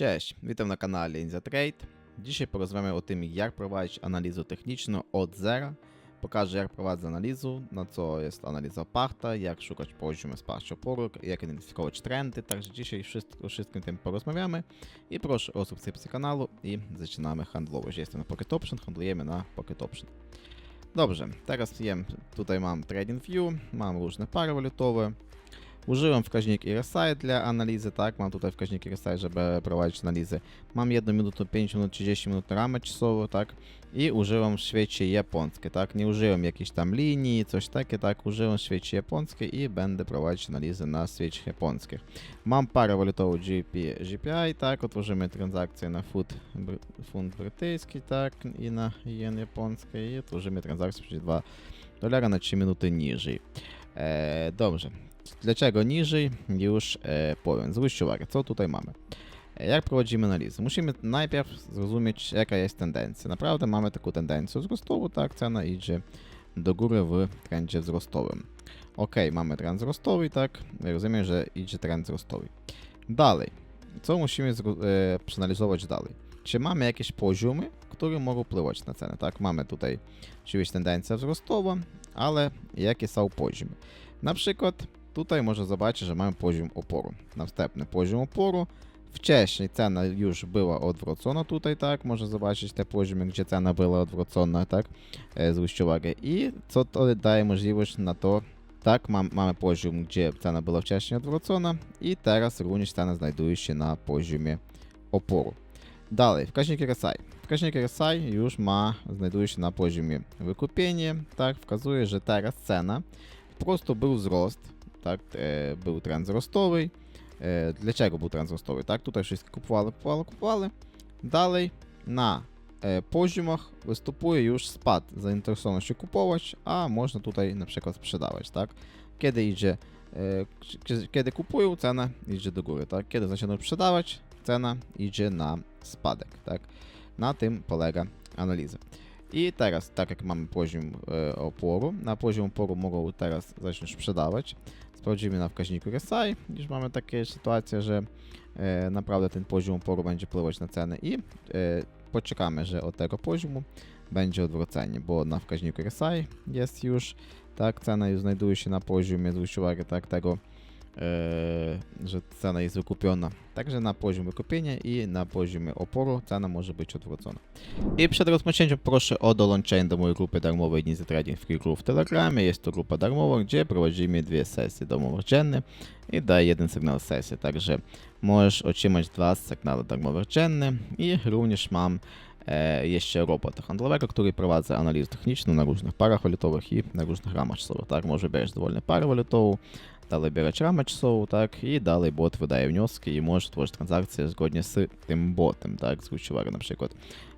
Cześć, witam na kanale InzaTrade. Dzisiaj porozmawiamy o tym, jak prowadzić analizę techniczną od zera. Pokażę, jak prowadzę analizę, na co jest analiza oparta, jak szukać poziomu wsparcia oporu, jak identyfikować trendy. Także dzisiaj wszystko, wszystkim tym porozmawiamy. I proszę o subskrypcję kanału i zaczynamy handlować. Jestem na Pocket Option, handlujemy na Pocket Option. Dobrze, teraz wiem, tutaj mam Trading View, mam różne pary walutowe. Użyłem wskaźnik RSI dla analizy, tak, mam tutaj wskaźnik RSI, żeby prowadzić analizę. Mam 1 minutę, 5 minut, 30 minut ramę czasową, tak, i użyłem w świecie japońskie, tak, nie użyłem jakiejś tam linii, coś takie, tak, użyłem w świecie japońskie i będę prowadzić analizę na świecie japońskich. Mam parę walutową GP, GPI, tak, otworzymy transakcję na food, br, brytyjski, tak, i na jen japoński i otworzymy transakcję przez 2 dolara na 3 minuty niżej. E, dobrze, Dlaczego niżej? Już e, powiem. Zwróćcie uwagę, co tutaj mamy. E, Jak prowadzimy analizę? Musimy najpierw zrozumieć, jaka jest tendencja. Naprawdę mamy taką tendencję wzrostową, tak, cena idzie do góry w trendzie wzrostowym. Ok, mamy trend wzrostowy, tak, rozumiem, że idzie trend wzrostowy. Dalej, co musimy e, przeanalizować dalej? Czy mamy jakieś poziomy, które mogą wpływać na cenę, tak? Mamy tutaj oczywiście tendencja wzrostowa, ale jakie są poziomy? Na przykład Tutaj można zobaczyć, że mamy poziom oporu. Następny poziom oporu. Wcześniej cena już była odwrócona tutaj, tak? Można zobaczyć te poziomy, gdzie cena była odwrócona, tak? Zwróćcie uwagę. I co to daje możliwość na to, tak? Mam, mamy poziom, gdzie cena była wcześniej odwrócona i teraz również cena znajduje się na poziomie oporu. Dalej, wskaźnik RSI. Wskaźnik RSI już ma, znajduje się na poziomie wykupienia, tak? Wskazuje, że teraz cena po prostu był wzrost, tak, e, był trend wzrostowy. E, dlaczego był trend wzrostowy? Tak, tutaj wszyscy kupowali, kupowali, kupowali. Dalej na e, poziomach występuje już spad zainteresowaności kupować, a można tutaj na przykład sprzedawać, tak? Kiedy idzie, e, kiedy kupują, cena idzie do góry, tak? Kiedy zaczynają sprzedawać, cena idzie na spadek, tak? Na tym polega analiza. I teraz, tak jak mamy poziom e, oporu, na poziom oporu mogą teraz zacząć sprzedawać. Sprawdzimy na wskaźniku RSI, gdyż mamy takie sytuacje, że e, naprawdę ten poziom oporu będzie wpływać na cenę i e, poczekamy, że od tego poziomu będzie odwrócenie, bo na wskaźniku RSI jest już, tak, cena już znajduje się na poziomie, zwróć uwagę, tak, tego, że cena jest wykupiona. Także na poziom wykupienia i na poziomie oporu cena może być odwrócona. I przed rozpoczęciem proszę o dołączenie do mojej grupy darmowej Ninja Trading Free Group w Telegramie. Jest to grupa darmowa, gdzie prowadzimy dwie sesje domowych dzienne i daje jeden sygnał sesji. Także możesz otrzymać dwa sygnały darmowe dzienne i również mam e, jeszcze robota handlowego, który prowadzi analizę techniczną na różnych parach walutowych i na różnych ramach czasowych. Tak, może bierz dowolną parę dalej bierać ramę czasową, tak, i dalej bot wydaje wnioski i możesz tworzyć transakcje zgodnie z tym botem, tak, zwróć uwagę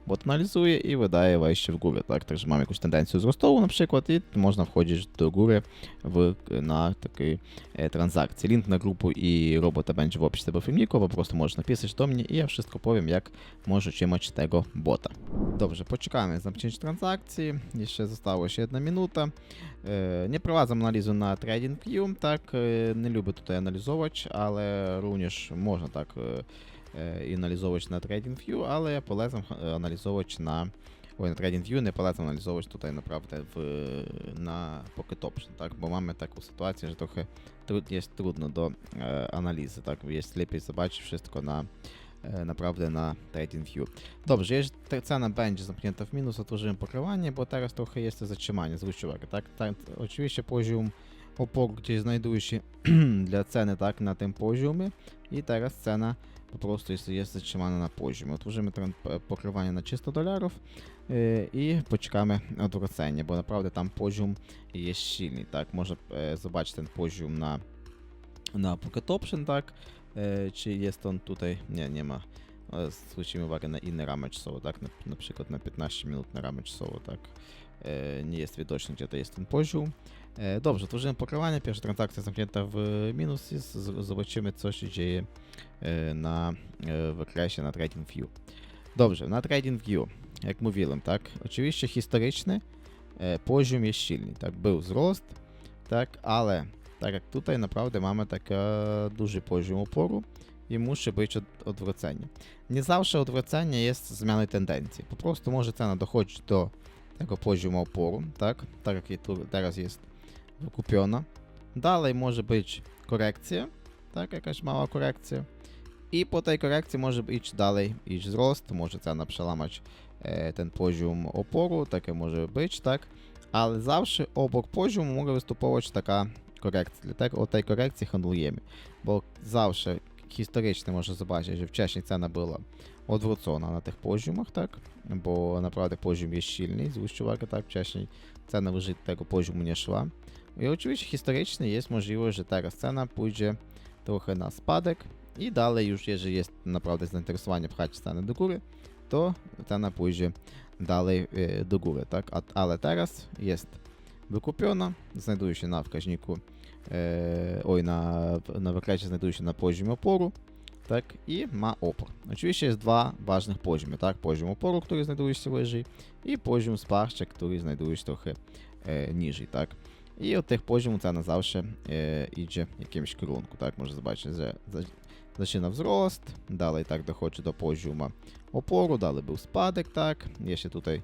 na przykład bot analizuje i wydaje wejście w górę, tak? Także mamy jakąś tendencję wzrostową na przykład i można wchodzić do góry w, na takiej e, transakcji. Link na grupę i robota będzie w opisie tego filmiku, po prostu możesz napisać do mnie i ja wszystko powiem, jak możesz trzymać tego bota. Dobrze, poczekamy zamknięcie transakcji, jeszcze zostało się jedna minuta. E, nie prowadzę analizy na TradingView, tak? E, nie lubię tutaj analizować, ale również można tak e, e, Е, і аналізовувач на TradingView, але полезно е, аналізовувач на. Ой, на TradingView не полезно аналізовувати тут, направити в, на Pocket Option, так? бо маємо таку ситуацію, що трохи труд, є трудно до е, аналізу. Так? Є сліпість, забачив щось таке на, е, направити на TradingView. Добре, є ж на бенджі замкнута в мінус, отужуємо покривання, бо зараз трохи є це зачимання, зручувати. Так? Так, очевидно, позіум опору знайдуючи для ціни так, на тим позіумі, і зараз ціна po prostu jest, jest zatrzymana na poziomie. Otworzymy ten p- pokrywanie na 300 dolarów yy, i poczekamy odwrócenie, bo naprawdę tam poziom jest silny, tak? Może e, zobaczyć ten poziom na, na Pocket Option, tak? E, czy jest on tutaj? Nie, nie ma. E, Zwrócimy uwagę na inne ramy czasowe, tak? Na, na przykład na 15 minut na ramę czasową, tak? E, nie jest widoczny, gdzie to jest ten poziom. E, Dobrze, tworzymy pokrywanie, pierwsza transakcja zamknięta w minus z- zobaczymy, co się dzieje e, na e, wykresie na TradingView. Dobrze, na TradingView, jak mówiłem, tak, oczywiście historyczny poziom jest silny, tak, był wzrost, tak, ale tak jak tutaj naprawdę mamy taki duży poziom oporu i musi być od, odwrócenie. Nie zawsze odwrócenie jest zmianą tendencji. Po prostu może cena dochodzić do tego poziomu oporu, tak? Tak jak i tu teraz jest wykupiona. Dalej może być korekcja, tak? Jakaś mała korekcja. I po tej korekcji może iść dalej, iść wzrost, może cena przełamać e, ten poziom oporu, takie może być, tak? Ale zawsze obok poziomu może występować taka korekcja. Dlatego o tej korekcji handlujemy, bo zawsze historycznie można zobaczyć, że wcześniej cena była odwrócona na tych poziomach, tak? Bo naprawdę poziom jest silny, zwróćcie uwagę, tak? Wcześniej cena wyżej tego poziomu nie szła. I oczywiście historycznie jest możliwość, że teraz cena pójdzie trochę na spadek i dalej już jeżeli jest naprawdę zainteresowanie pchać cenę do góry, to cena pójdzie dalej e, do góry, tak? Ale teraz jest wykupiona, znajduje się na wskaźniku, e, oj, na, na wykresie znajduje się na poziomie oporu, tak? I ma opór. Oczywiście jest dwa ważnych poziomy, tak? Poziom oporu, który znajduje się wyżej i poziom wsparcia, który znajduje się trochę e, niżej, tak? I od tych poziomów cena zawsze e, idzie w jakimś kierunku, tak? Można zobaczyć, że za, zaczyna wzrost, dalej tak dochodzi do poziomu oporu, dalej był spadek, tak? Jeszcze tutaj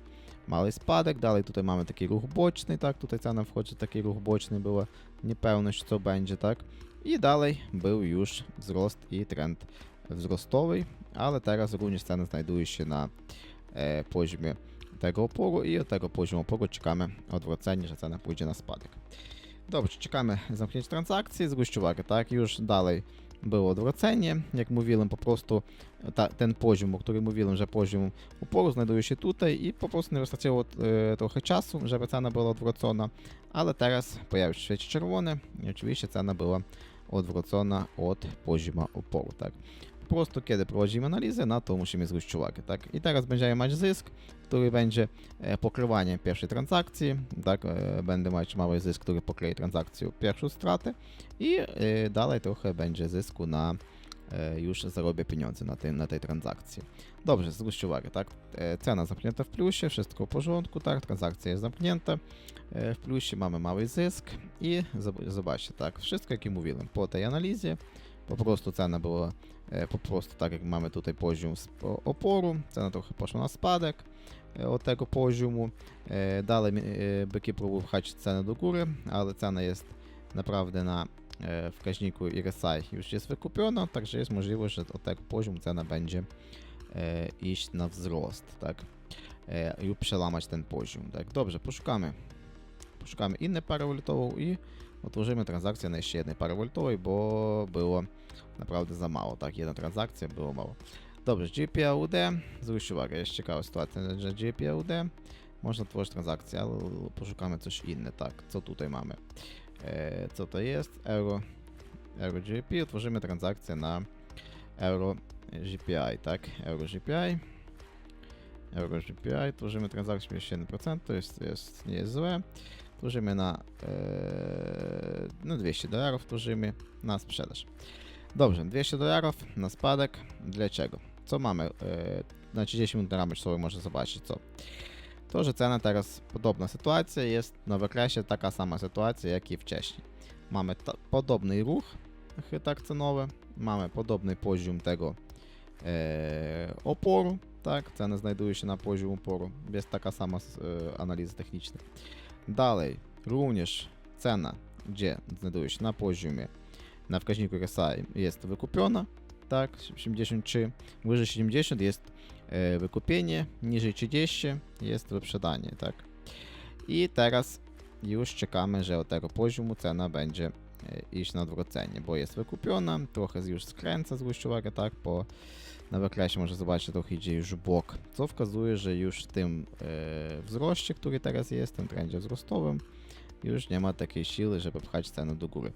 mały spadek, dalej tutaj mamy taki ruch boczny, tak? Tutaj cena wchodzi, taki ruch boczny, była niepewność, co będzie, tak? I dalej był już wzrost i trend wzrostowy, ale teraz również cena znajduje się na e, poziomie tego oporu i od tego poziomu oporu czekamy odwrócenie, że cena pójdzie na spadek. Dobrze, czekamy zamknięcia transakcji, zwróćcie uwagę, tak, już dalej było odwrócenie, jak mówiłem, po prostu ta, ten poziom, o którym mówiłem, że poziom oporu znajduje się tutaj i po prostu nie wystarczyło e, trochę czasu, żeby cena była odwrócona, ale teraz pojawił się świeci czerwony i oczywiście cena była odwrócona od poziomu oporu, tak. Po prostu kiedy prowadzimy analizę, na to musimy zwrócić uwagę, tak. I teraz będziemy mieć zysk, który będzie e, pokrywanie pierwszej transakcji, tak, e, będę mieć mały zysk, który pokryje transakcję pierwszą stratę i e, dalej trochę będzie zysku na już zarobię pieniądze na, tej na tej transakcji. Dobrze, zwróćcie uwagę, tak, cena zamknięta w plusie, wszystko w porządku, tak, transakcja jest zamknięta, w plusie mamy mały zysk i zobaczcie, tak, wszystko jak mówiłem, po tej analizie po prostu cena była po prostu tak jak mamy tutaj poziom oporu, cena trochę poszła na spadek, od tego poziomu. Dalej byki próbują pchać cenę do góry, ale cena jest naprawdę na wskaźniku RSI już jest wykupiona, także jest możliwość, że od tego poziomu cena będzie iść na wzrost, tak? I przełamać ten poziom, tak? Dobrze, poszukamy. Poszukamy innej pary walutową i otworzymy transakcję na jeszcze jednej pary bo było naprawdę za mało, tak? Jedna transakcja było mało. Dobrze, GPUD. Zwróć uwagę, jest ciekawa sytuacja, że GPUD można tworzyć transakcję, ale poszukamy coś inne, tak, co tutaj mamy. E, co to jest? Euro, Euro GP, utworzymy transakcję na Euro GPI, tak, Euro GPI. Euro GPI, tworzymy transakcję 51%, to jest, jest, nie Tworzymy na, e, na 200 dolarów, tworzymy na sprzedaż. Dobrze, 200 dolarów na spadek. Dlaczego? Co mamy? Yy, na 30 minut ramy czasowej można zobaczyć co. To, że cena teraz podobna sytuacja, jest na wykresie taka sama sytuacja jak i wcześniej. Mamy podobny ruch tak cenowy, mamy podobny poziom tego e, oporu, tak, cena znajduje się na poziomie oporu, jest taka sama e, analiza techniczna. Dalej, również cena, gdzie znajduje się na poziomie na wskaźniku RSI jest wykupiona, tak, 73, wyżej 70 jest e, wykupienie, niżej 30 jest wyprzedanie, tak. I teraz już czekamy, że od tego poziomu cena będzie iść na odwrócenie, bo jest wykupiona, trochę już skręca, zwróćcie uwagę, tak, po na wykresie można zobaczyć, trochę idzie już bok, co wskazuje, że już w tym e, wzroście, który teraz jest, w tym trendzie wzrostowym, już nie ma takiej siły, żeby pchać cenę do góry.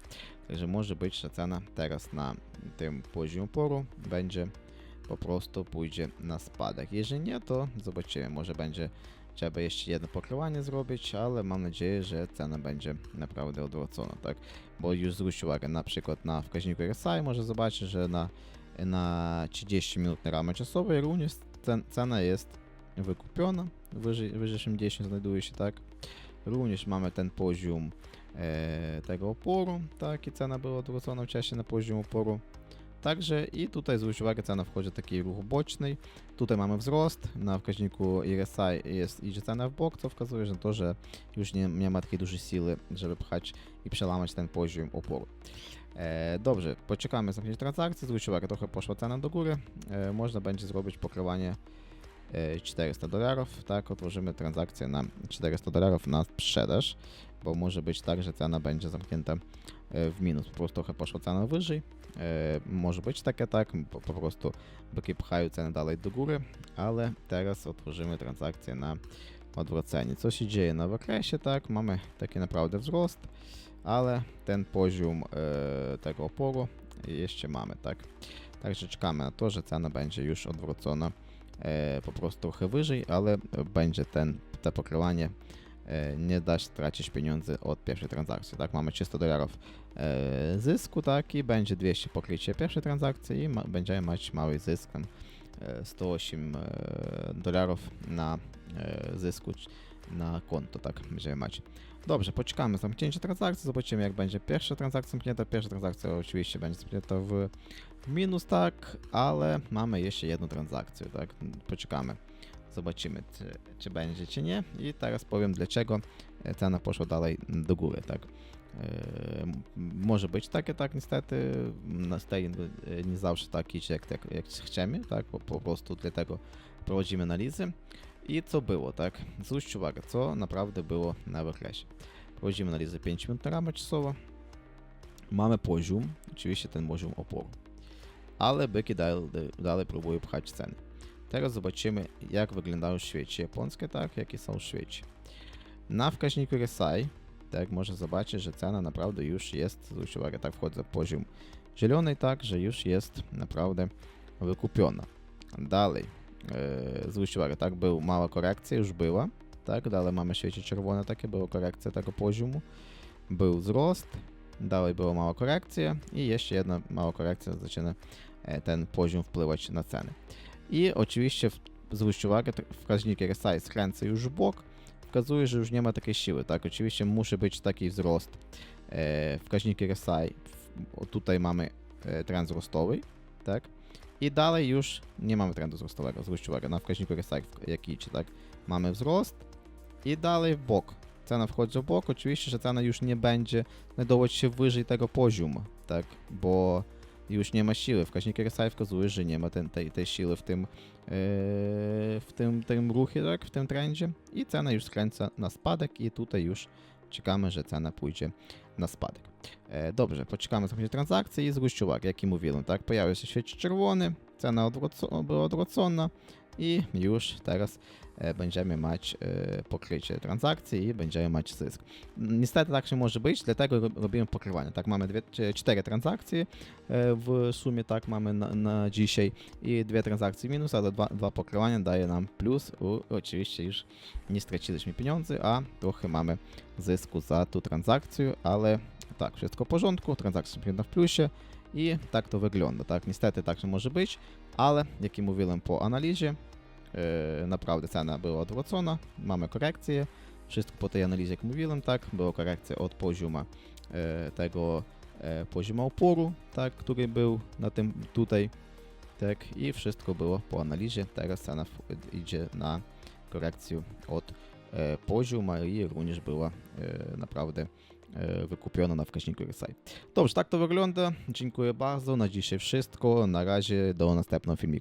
Także może być, że cena teraz na tym poziomie oporu będzie po prostu pójdzie na spadek. Jeżeli nie, to zobaczymy, może będzie trzeba jeszcze jedno pokrywanie zrobić, ale mam nadzieję, że cena będzie naprawdę odwrócona, tak? Bo już zwróć uwagę na przykład na wskaźniku RSI, może zobaczyć, że na, na 30 minut na ramę czasowej również cena jest wykupiona, wyżej, wyżej 80 znajduje się, tak? Również mamy ten poziom e, tego oporu, tak, i cena była odwrócona wcześniej na poziom oporu. Także i tutaj zwróć uwagę, cena wchodzi taki ruch boczny. Tutaj mamy wzrost, na wskaźniku RSI jest idzie cena w bok, co wskazuje na to, że już nie, nie ma takiej dużej siły, żeby pchać i przełamać ten poziom oporu. E, dobrze, poczekamy zamknięcie transakcji, zwróć uwagę, trochę poszła cena do góry, e, można będzie zrobić pokrywanie e, 400 dolarów, tak, otworzymy transakcję na 400 dolarów na sprzedaż, bo może być tak, że cena będzie zamknięta e, w minus, po prostu trochę poszła cena wyżej, takie tak, po, po prostu byki pchają cenę dalej do góry, ale teraz otworzymy transakcję na odwrócenie. Co się dzieje na okresie, tak, mamy taki naprawdę wzrost, ale ten poziom tego oporu jeszcze mamy, tak. Także czekamy na to, że cena będzie już odwrócona po prostu trochę wyżej, ale będzie ten, to pokrywanie nie da stracić pieniędzy od pierwszej transakcji, tak, mamy 300 dolarów e, zysku, tak, i będzie 200 pokrycie pierwszej transakcji i ma, będziemy mieć mały zysk, tam, e, 108 e, dolarów na e, zysku na konto, tak, będziemy mieć. Dobrze, poczekamy zamknięcie transakcji, zobaczymy jak będzie pierwsza transakcja zamknięta. Pierwsza transakcja oczywiście będzie zamknięta w minus, tak, ale mamy jeszcze jedną transakcję, tak, poczekamy. Zobaczymy, czy, czy będzie, czy nie. I teraz powiem, dlaczego cena poszła dalej do góry, tak. E, może być takie, tak, niestety, na stay e, nie zawsze tak idzie, jak, jak, jak chcemy, tak, po, po prostu dlatego prowadzimy analizy. I co było, tak? Zwróćcie uwagę, co naprawdę było na wykresie. Prowadzimy analizę 5 minut na. Mamy poziom, oczywiście ten poziom oporu. Ale byki dalej, dalej próbują pchać ceny. Teraz zobaczymy, jak wyglądają świeci japońskie, tak, jakie są świeci. Na wskaźniku RSI, tak, można zobaczyć, że cena naprawdę już jest, zwróćcie uwagę, tak wchodzę poziom zielony, tak, że już jest naprawdę wykupiona. Dalej, e, zwróćcie uwagę, tak, był mała korekcja, już była, tak, dalej mamy świeci czerwone, takie była korekcja tego poziomu, był wzrost, dalej była mała korekcja i jeszcze jedna mała korekcja zaczyna e, ten poziom wpływać na ceny. I oczywiście w- zwróćcie uwagę, tak, wskaźnik RSI skręca już w bok, wskazuje, że już nie ma takiej siły, tak, oczywiście musi być taki wzrost e, wskaźnik RSI, tutaj mamy e, trend wzrostowy, tak, i dalej już nie mamy trendu wzrostowego, zwróćcie uwagę, na wskaźniku RSI w- jak idzie, tak, mamy wzrost i dalej w bok, cena wchodzi w bok, oczywiście, że cena już nie będzie znajdować się wyżej tego poziomu, tak, bo już nie ma siły. Wskaźnik RSI wskazuje, że nie ma ten, tej, tej siły w tym, yy, w tym, tym ruchie, tak, w tym trendzie i cena już skręca na spadek i tutaj już czekamy, że cena pójdzie na spadek. E, dobrze, poczekamy sobie transakcję i zwróćcie uwagę, jak i mówiłem, tak, pojawił się świeć czerwony, cena odwróco- była odwrócona i już teraz e, będziemy mieć e, pokrycie transakcji i będziemy mieć zysk. Niestety tak się może być, dlatego ro- robimy pokrywanie. Tak, mamy dwie, cztery transakcje e, w sumie, tak mamy na, na dzisiaj i dwie transakcje minus, ale dwa, dwa pokrywania daje nam plus. U, oczywiście już nie straciliśmy pieniędzy, a trochę mamy zysku za tą transakcję, ale tak, wszystko w porządku, transakcja w plusie i tak to wygląda. Tak, niestety tak się może być, ale jak mówiłem po analizie, naprawdę cena była odwrócona, mamy korekcję, wszystko po tej analizie, jak mówiłem, tak, była korekcja od poziomu e, tego e, poziomu oporu, tak, który był na tym tutaj, tak, i wszystko było po analizie, teraz cena idzie na korekcję od e, poziomu i również była naprawdę e, wykupiona na wskaźniku RSI. Dobrze, tak to wygląda. Dziękuję bardzo. Na dzisiaj wszystko. Na razie do następnego filmiku.